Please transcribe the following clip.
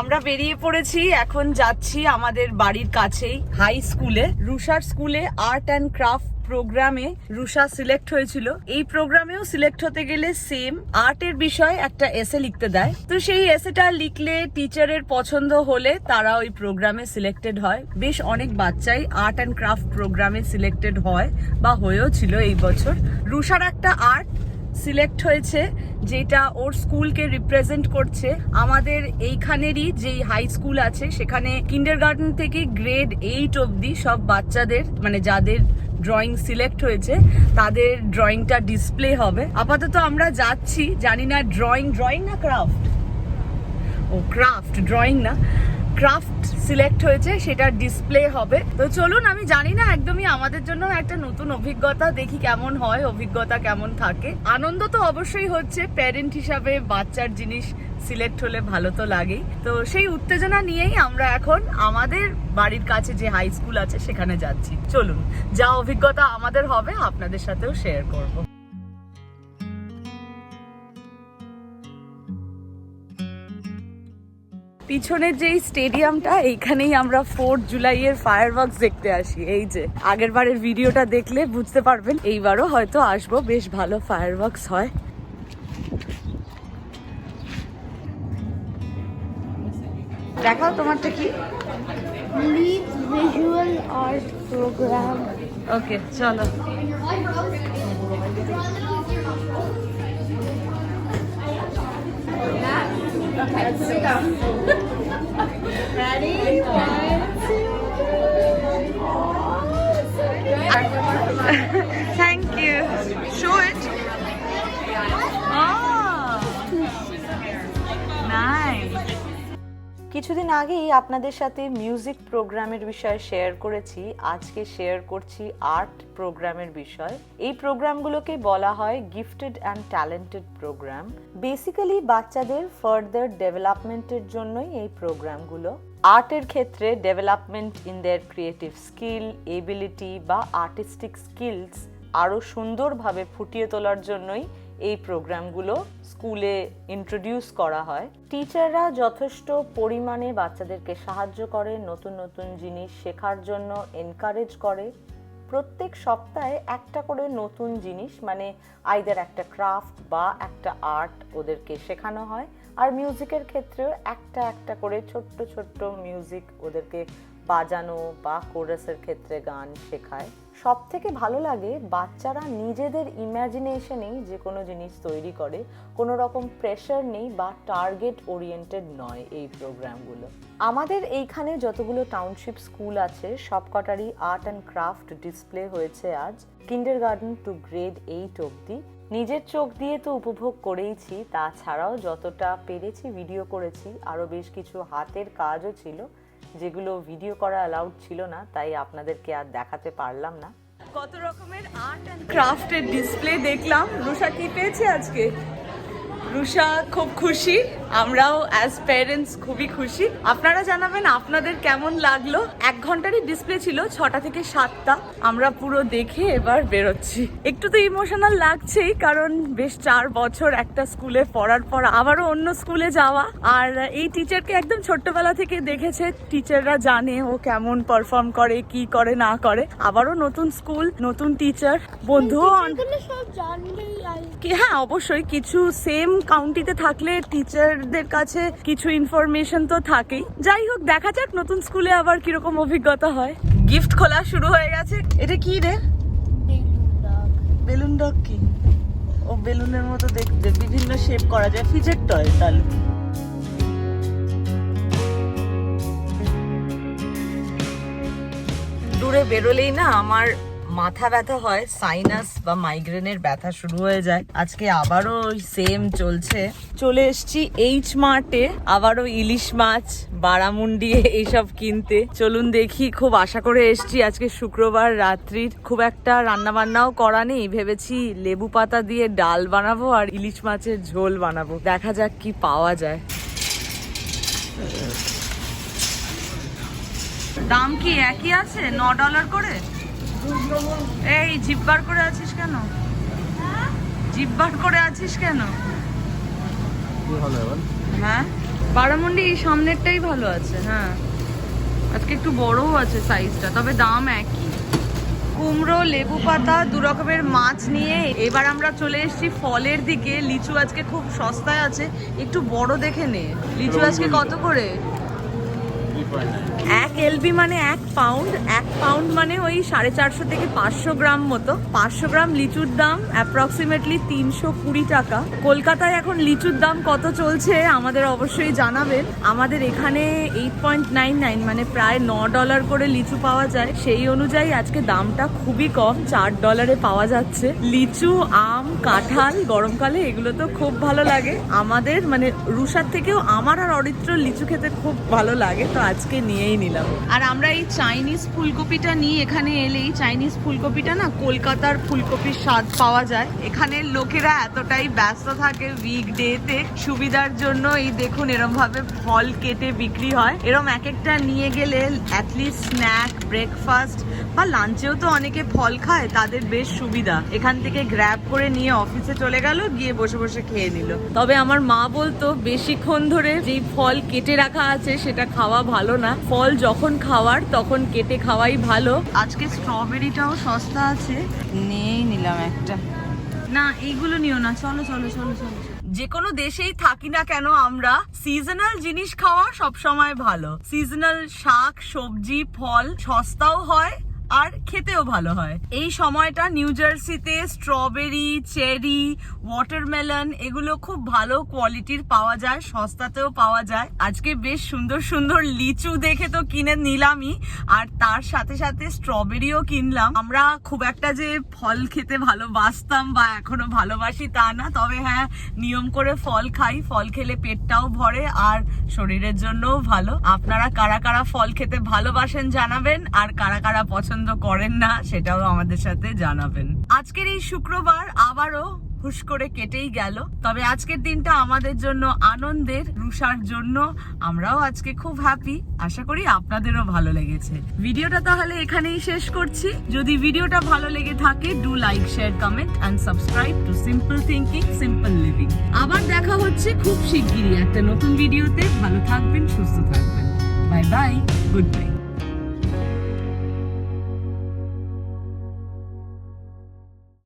আমরা বেরিয়ে পড়েছি, এখন যাচ্ছি আমাদের বাড়ির কাছেই হাই স্কুলে রুষার স্কুলে আর্ট অ্যান্ড ক্রাফট প্রোগ্রামে রুষা সিলেক্ট হয়েছিল। এই প্রোগ্রামেও সিলেক্ট হতে গেলে সেম আর্টের বিষয়ে একটা এসে লিখতে দেয়। তো সেই এসেটা লিখলে টিচারের পছন্দ হলে তারা ওই প্রোগ্রামে সিলেক্টেড হয়। বেশ অনেক বাচ্চাই আর্ট অ্যান্ড ক্রাফট প্রোগ্রামে সিলেক্টেড হয় বা হয়েও ছিল এই বছর। রুষার একটা আর্ট সিলেক্ট হয়েছে, যেটা ওর স্কুলকে রিপ্রেজেন্ট করছে। আমাদের এইখানেরই যেই হাই স্কুল আছে, সেখানে কিন্ডার গার্ডেন থেকে গ্রেড এইট অবধি সব বাচ্চাদের মানে যাদের ড্রয়িং সিলেক্ট হয়েছে, তাদের ড্রয়িংটা ডিসপ্লে হবে। আপাতত আমরা যাচ্ছি, জানি না ড্রয়িং ড্রয়িং না ক্রাফট ও ক্রাফট ড্রয়িং না। ক্রাফট সিলেক্ট হয়েছে, সেটা ডিসপ্লে হবে। তো চলুন, আমি জানি না, একদমই আমাদের জন্য একটা নতুন অভিজ্ঞতা, দেখি কেমন হয়, অভিজ্ঞতা কেমন থাকে। আনন্দ তো অবশ্যই হচ্ছে প্যারেন্ট হিসাবে বাচ্চার জিনিস সিলেক্ট হলে ভালো তো লাগেই। তো সেই উত্তেজনা নিয়েই আমরা এখন আমাদের বাড়ির কাছে যে হাই স্কুল আছে, সেখানে যাচ্ছি। চলুন, যা অভিজ্ঞতা আমাদের হবে, আপনাদের সাথেও শেয়ার করব। পিছনের যেই স্টেডিয়ামটা এইখানেই আমরা ফোর্থ জুলাইয়ের ফায়ার দেখতে আসি। এই যে আগের বারের ভিডিওটা দেখলে বুঝতে পারবেন এইবারও হয়তো আসব বেশ ভালো ফায়ার হয়। দেখাও তোমারটা কি? Visual Art Program. ওকে চলো। Ready? কিছুদিন আগেই আপনাদের সাথে মিউজিক প্রোগ্রামের বিষয়ে শেয়ার করেছি। আজকে শেয়ার করছি আর্ট প্রোগ্রামের বিষয়। এই প্রোগ্রামগুলোকে বলা হয় gifted and talented program basically বাচ্চাদের ফার্দার ডেভেলপমেন্টের জন্যই এই প্রোগ্রামগুলো আর্টের ক্ষেত্রে development in their creative skill ability বা আর্টিস্টিক স্কিলস আরও সুন্দরভাবে ফুটিয়ে তোলার জন্যই এই প্রোগ্রামগুলো স্কুলে ইন্ট্রোডিউস করা হয়। টিচাররা যথেষ্ট পরিমাণে বাচ্চাদেরকে সাহায্য করে, নতুন নতুন জিনিস শেখার জন্য এনকারেজ করে। প্রত্যেক সপ্তাহে একটা করে নতুন জিনিস মানে আইদার একটা ক্রাফট বা একটা আর্ট ওদেরকে শেখানো হয়। আর মিউজিকের ক্ষেত্রেও একটা একটা করে ছোট্ট ছোট্ট মিউজিক ওদেরকে বাজানো বা কোরাসের ক্ষেত্রে গান শেখায়। সব থেকে ভালো লাগে বাচ্চারা নিজেদের ইমাজিনেশনেই যে কোনো জিনিস তৈরি করে, কোনো রকম প্রেশার নেই বা টার্গেট ওরিয়েন্টেড নয় এই প্রোগ্রামগুলো আমাদের এইখানে যতগুলো টাউনশিপ স্কুল আছে, সবকটারই আর্ট অ্যান্ড ক্রাফট ডিসপ্লে হয়েছে আজ। Kindergarten to grade eight অবধি। নিজের চোখ দিয়ে তো উপভোগ করেইছি, তাছাড়াও যতটা পেরেছি ভিডিও করেছি আরও বেশ কিছু হাতের কাজও ছিল। যেগুলো ভিডিও করা অ্যালাউড ছিল না, তাই আপনাদেরকে আর দেখাতে পারলাম না। কত রকমের আর্ট অ্যান্ড ক্রাফটের ডিসপ্লে দেখলাম। রুষা কি পেয়েছে আজকে? রুষা খুব খুশি আমরাও অ্যাজ প্যারেন্টস খুবই খুশি। আপনারা জানাবেন আপনাদের কেমন লাগল? এক ঘন্টারই ডিসপ্লে ছিল ছটা থেকে সাতটা। আমরা পুরো দেখে এবার বেরোচ্ছি। একটু তো ইমোশনাল লাগছেই কারণ বেশ চার বছর একটা স্কুলে পড়ার পর আবারও অন্য স্কুলে যাওয়া। আর এই টিচারকে একদম ছোট্টবেলা থেকে দেখেছে। টিচাররা জানে ও কেমন পারফর্ম করে কি করে না করে। আবারও নতুন স্কুল নতুন টিচার বন্ধু হ্যাঁ অবশ্যই। কিছু সেম কাউন্টিতে থাকলে টিচারদের কাছে কিছু ইনফরমেশন তো থাকেই। যাই হোক দেখা যাক নতুন স্কুলে আবার কীরকম অভিজ্ঞতা হয়। গিফট খোলা শুরু হয়ে গেছে। এটা কি রে? বেলুন ডগ কি? ও বেলুনের মতো দেখতে বিভিন্ন শেপ করা যায়। ফিজেট টয় তাহলে দূরে বেরোলেই না আমার মাথা ব্যথা হয় সাইনাস বা মাইগ্রেনের ব্যথা শুরু হয়ে যায়। আজকে আবারও সেম চলছে। চলে এসেছি এইচ মার্টে আবারও ইলিশ মাছ, বারামুন্ডি এইসব কিনতে। চলুন দেখি, খুব আশা করে এসছি আজকে শুক্রবার রাত্রির। খুব একটা রান্না বান্নাও করা নেই, ভেবেছি লেবু পাতা দিয়ে ডাল বানাবো আর ইলিশ মাছের ঝোল বানাবো। দেখা যাক কি পাওয়া যায়। দাম কি একই আছে? ন ডলার করে? এই জিব্বার করে আছিস কেন? জিব্বার করে আছিস কেন? হ্যাঁ? বারামন্ডি এই সামনেরটাই ভালো আছে হ্যাঁ। আজকে একটু বড়ও আছে সাইজটা তবে দাম একই। কুমড়ো লেবু পাতা দু রকমের মাছ নিয়ে এবার আমরা চলে এসেছি ফলের দিকে। লিচু আজকে খুব সস্তায় আছে একটু বড় দেখে নে। লিচু আজকে কত করে? এক এলবি মানে এক পাউন্ড এক পাউন্ড মানে ওই সাড়ে চারশো থেকে পাঁচশো গ্রাম মতো। পাঁচশো গ্রাম লিচুর দাম অ্যাপ্রক্সিমেটলি তিনশো কুড়ি টাকা। কলকাতায় এখন লিচুর দাম কত চলছে আমাদের অবশ্যই জানাবেন। আমাদের এখানে এইট পয়েন্ট নাইন নাইন মানে প্রায় ন ডলার করে লিচু পাওয়া যায়। সেই অনুযায়ী আজকে দামটা খুবই কম, চার ডলারে পাওয়া যাচ্ছে। লিচু, আম, কাঁঠাল, গরমকালে এগুলো তো খুব ভালো লাগে। আমাদের মানে রুষার থেকেও আমার আর অরিত্র লিচু খেতে খুব ভালো লাগে। আজকে নিয়েই নিলাম। আর আমরা এই চাইনিজ ফুলকপিটা নিয়ে এখানে এলেই চাইনিজ ফুলকপিটা না কলকাতার ফুলকপির স্বাদ পাওয়া যায়। এখানের লোকেরা এতটাই ব্যস্ত থাকে ডেতে সুবিধার জন্য। এই দেখুন এরম ভাবে ফল কেটে বিক্রি হয়। এরম এক একটা নিয়ে গেলে অ্যাটলিস্ট স্ন্যাক ব্রেকফাস্ট বা লাঞ্চেও তো অনেকে ফল খায়, তাদের বেশ সুবিধা। এখান থেকে গ্র্যাব করে নিয়ে অফিসে চলে গেল, গিয়ে বসে বসে খেয়ে নিল। তবে আমার মা বলতো, বেশিক্ষণ ধরে যেই ফল কেটে রাখা আছে, সেটা খাওয়া ভালো না। ফল যখন খাওয়ার, তখন কেটে খাওয়াই ভালো। আজকে স্ট্রবেরিটাও সস্তা আছে। নিয়েই নিলাম একটা। না, এইগুলো নিও না। চলো চলো চলো চলো। যে কোনো দেশেই থাকি না কেন আমরা সিজনাল জিনিস খাওয়া সবসময় ভালো। সিজনাল শাক, সবজি, ফল সস্তাও হয় আর খেতেও ভালো হয়। এই সময়টা নিউ জার্সিতে স্ট্রবেরি, চেরি, ওয়াটারমেলন এগুলো খুব ভালো কোয়ালিটির পাওয়া যায়, সস্তাতেও পাওয়া যায়। আজকে বেশ সুন্দর সুন্দর লিচু দেখে তো কিনে নিলামই, আর তার সাথে সাথে স্ট্রবেরিও কিনলাম। আমরা খুব একটা যে ফল খেতে ভালোবাসতাম বা এখনও ভালোবাসি তা না, তবে হ্যাঁ নিয়ম করে ফল খাই। ফল খেলে পেটটাও ভরে আর শরীরের জন্যও ভালো। আপনারা কারা কারা ফল খেতে ভালোবাসেন জানাবেন, আর কারা কারা পছন্দ করেন না, সেটাও আমাদের সাথে জানাবেন। আজকের এই শুক্রবার আবারও হুশ করে কেটেই গেল। তবে আজকের দিনটা আমাদের জন্য আনন্দের, রুষার জন্য আমরাও আজকে খুব হ্যাপি আশা করি আপনাদেরও ভালো লেগেছে। ভিডিওটা তাহলে এখানেই শেষ করছি। যদি ভিডিওটা ভালো লেগে থাকে do like share comment and subscribe to simple thinking simple living আবার দেখা হচ্ছে খুব শিগগিরই একটা নতুন ভিডিওতে। ভালো থাকবেন, সুস্থ থাকবেন। Bye bye good bye